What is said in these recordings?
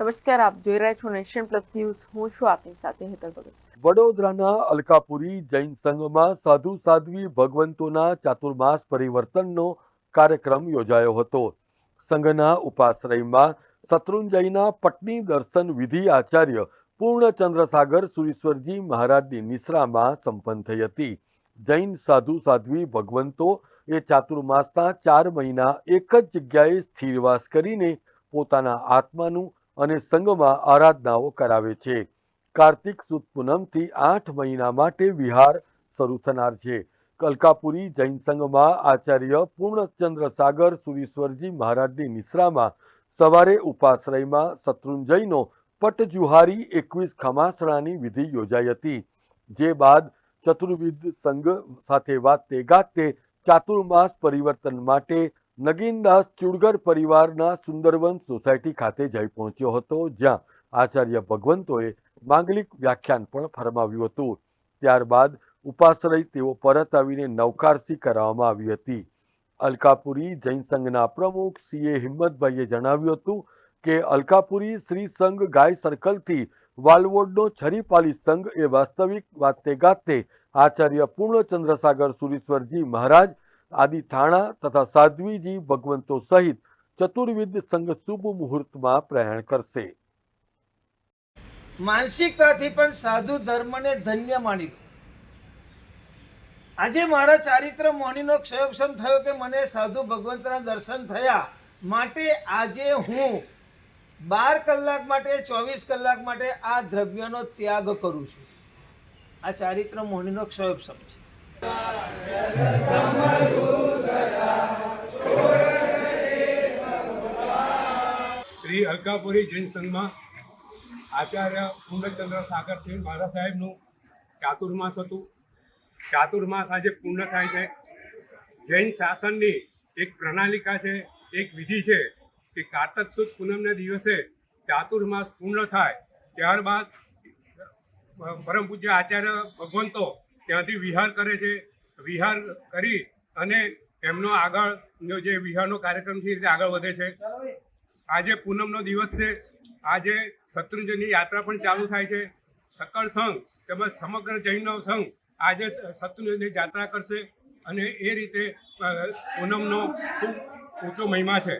નમસ્કાર, આપ જોઈ રહ્યા છો નેશન પ્લસ ન્યૂઝ. હું છું આપની સાથે હેતલ ભગત. વડોદરાના અલકાપુરી જૈન સંઘમાં સાધુ સાધ્વી ભગવંતોના ચાતુર્માસ પરિવર્તનનો કાર્યક્રમ યોજાયો હતો. સંઘના ઉપાશ્રયમાં શત્રુંજયના પત્ની દર્શન વિધિ આચાર્ય પૂર્ણચંદ્રસાગર સુરેશ્વરજી મહારાજની નિશ્રામાં સંપન્ન થઈ હતી. જૈન સાધુ સાધ્વી ભગવંતો એ ચાતુર્માસના ચાર મહિના એક જ જગ્યાએ સ્થિરવાસ કરીને પોતાના આત્માનું અને સંઘમાં આરાધનાઓ કરાવે છે. કાર્તિક સુદ પૂનમથી આઠ મહિના માટે વિહાર શરૂ થનાર છે. કલકાપુરી જૈન સંઘમાં આચાર્ય પૂર્ણચંદ્ર સાગર સુરીશ્વરજી મહારાજની નિશ્રામાં સવારે ઉપાશ્રયમાં શત્રુંજયનો પટજુહારી એકવીસ ખમાસણાની વિધિ યોજાઈ હતી. જે બાદ ચતુર્વિધ સંઘ સાથે વાતે ગાતે ચાતુર્માસ પરિવર્તન માટે નગીનદાસ ચુડગર પરિવારના સુંદરવન સોસાયટી ખાતે જઈ પહોંચ્યો હતો, જ્યાં આચાર્ય ભગવંતોએ માંગલિક વ્યાખ્યાન પણ ફરમાવ્યું હતું. ત્યારબાદ ઉપાશ્રય તેઓ પરત આવીને નવકારસી કરાવવામાં આવી હતી. અલકાપુરી જૈન સંઘના પ્રમુખ સીએ હિંમતભાઈએ જણાવ્યું હતું કે અલકાપુરી શ્રી સંઘ ગાય સર્કલથી વાલવોડનો છરીપાલી સંઘ એ વાસ્તવિક વાતે ગાતે આચાર્ય પૂર્ણચંદ્રસાગર સુરીશ્વરજી મહારાજ આદિ થાણા તથા સાધ્વીજી ભગવંતો સહિત ચતુર્વિધ સંઘ શુભ મુહૂર્તમાં પ્રયાણ કરશે. માનસિકતાથી પણ સાધુ ધર્મને ધન્ય માની આજે મારા ચારિત્ર મોહનીનો ક્ષયોક્ષમ થયો કે મને સાધુ ભગવંતના દર્શન થયા માટે આજે હું બાર કલાક માટે, ચોવીસ કલાક માટે આ દ્રવ્યનો ત્યાગ કરું છું. આ ચારિત્ર મોહનીનો ક્ષયોપસમ છે. શ્રી અલકાપુરી જૈન સંઘમાં આચાર્ય પૂર્ણચંદ્ર સાગર સિંહ મહારાજ સાહેબનું ચાતુર્માસ હતું. ચાતુર્માસ આજે પૂર્ણ થાય છે. જૈન શાસનની એક પ્રણાલિકા છે, એક વિધિ છે કે કારતક સુદ પૂનમના દિવસે ચાતુર્માસ પૂર્ણ થાય. ત્યારબાદ પરમ પૂજ્ય આચાર્ય ભગવંતો ત્યાંથી વિહાર કરે છે. વિહાર કરી અને એમનો આગળનો જે વિહારનો કાર્યક્રમ છે તે આગળ વધે છે. આજે પૂનમનો દિવસ છે. આજે શત્રુંજયની યાત્રા પણ ચાલુ થાય છે. સકળ સંઘ તેમજ સમગ્ર જૈનનો સંઘ આજે શત્રુંજયની યાત્રા કરશે અને એ રીતે પૂનમનો ખૂબ ઊંચો મહિમા છે.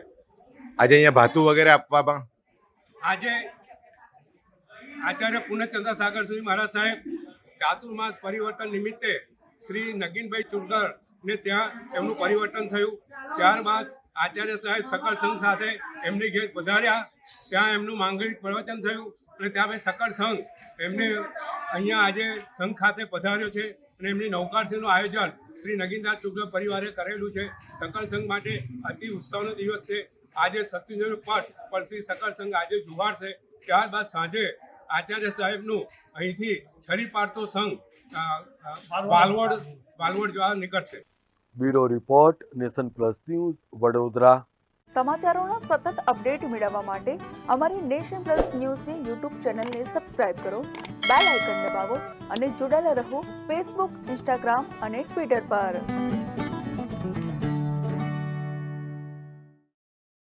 આજે અહીંયા ભાતું વગેરે આપવામાં આજે આચાર્ય પૂર્ણચંદ્ર સાગર સુધી મહારાજ સાહેબ ચાતુર્માસ પરિવર્તન નિમિત્તે શ્રી નગીનભાઈ ચુડગર ને ત્યાં એમનું પરિવર્તન થયું. ત્યારબાદ આચાર્ય સાહેબ સકળ સંઘ સાથે એમની ઘેર પધાર્યા. ત્યાં એમનું માંગલિક પ્રવચન થયું અને ત્યાં પછી સકળ સંઘ એમને અહીંયા આજે સંઘ ખાતે પધાર્યો છે અને એમની નૌકારસીનું આયોજન શ્રી નગીનદાસ ચુગલ પરિવારે કરેલું છે. સકળ સંઘ માટે અતિ ઉત્સવનો દિવસ છે. આજે સત્યુંજયનો પટ પણ શ્રી સકળ સંઘ આજે જુવાડશે ત્યારબાદ સાંજે આચાર્ય સાહેબનું અહીંથી છરી પાડતો સંઘ વાલવડ વાલવડ જવા નીકળશે. Bureau report nation plus news Vadodara. સમાચારોના સતત અપડેટ મેળવવા માટે અમારી નેશન પ્લસ ન્યૂઝની યુટ્યુબ ચેનલને સબસ્ક્રાઇબ કરો બેલ આઇકન દબાવો અને જોડાયેલા રહો ફેસબુક ઇન્સ્ટાગ્રામ અને ટ્વિટર પર.